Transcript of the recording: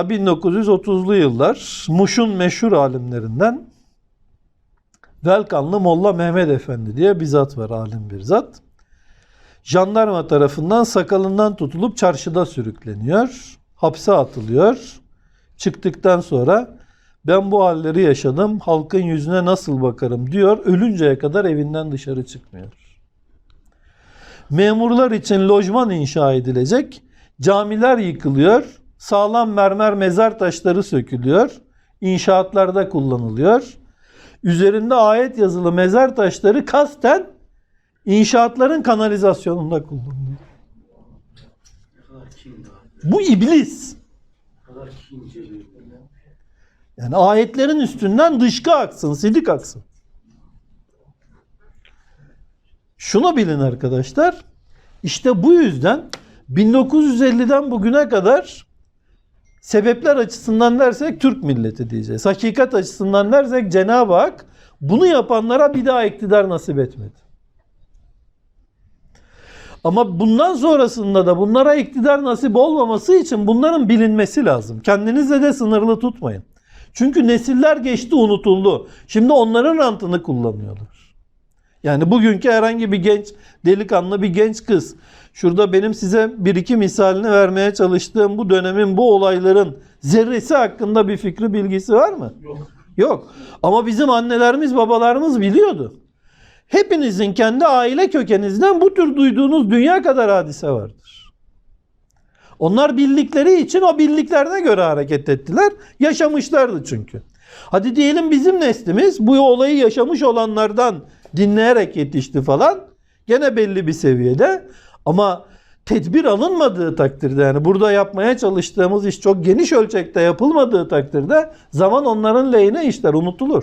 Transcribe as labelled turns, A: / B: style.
A: 1930'lu yıllar Muş'un meşhur alimlerinden Velkanlı Molla Mehmet Efendi diye bir zat var alim bir zat. Jandarma tarafından sakalından tutulup çarşıda sürükleniyor. Hapse atılıyor. Çıktıktan sonra ben bu halleri yaşadım. Halkın yüzüne nasıl bakarım diyor. Ölünceye kadar evinden dışarı çıkmıyor. Memurlar için lojman inşa edilecek. Camiler yıkılıyor. Sağlam mermer mezar taşları sökülüyor. İnşaatlarda kullanılıyor. Üzerinde ayet yazılı mezar taşları kasten inşaatların kanalizasyonunda kullanılıyor. Bu iblis. Yani ayetlerin üstünden dışkı aksın, sidik aksın. Şunu bilin arkadaşlar. İşte bu yüzden 1950'den bugüne kadar sebepler açısından dersek Türk milleti diyeceğiz. Hakikat açısından dersek Cenab-ı Hak bunu yapanlara bir daha iktidar nasip etmedi. Ama bundan sonrasında da bunlara iktidar nasip olmaması için bunların bilinmesi lazım. Kendinizle de sınırlı tutmayın. Çünkü nesiller geçti unutuldu. Şimdi onların rantını kullanıyorlar. Yani bugünkü herhangi bir genç delikanlı bir genç kız şurada benim size bir iki misalini vermeye çalıştığım bu dönemin bu olayların zerresi hakkında bir fikri bilgisi var mı?
B: Yok.
A: Yok. Ama bizim annelerimiz babalarımız biliyordu. Hepinizin kendi aile kökeninizden bu tür duyduğunuz dünya kadar hadise vardır. Onlar bildikleri için o bildiklerine göre hareket ettiler. Yaşamışlardı çünkü. Hadi diyelim bizim neslimiz bu olayı yaşamış olanlardan dinleyerek yetişti falan. Gene belli bir seviyede. Ama tedbir alınmadığı takdirde yani burada yapmaya çalıştığımız iş çok geniş ölçekte yapılmadığı takdirde zaman onların lehine işler unutulur.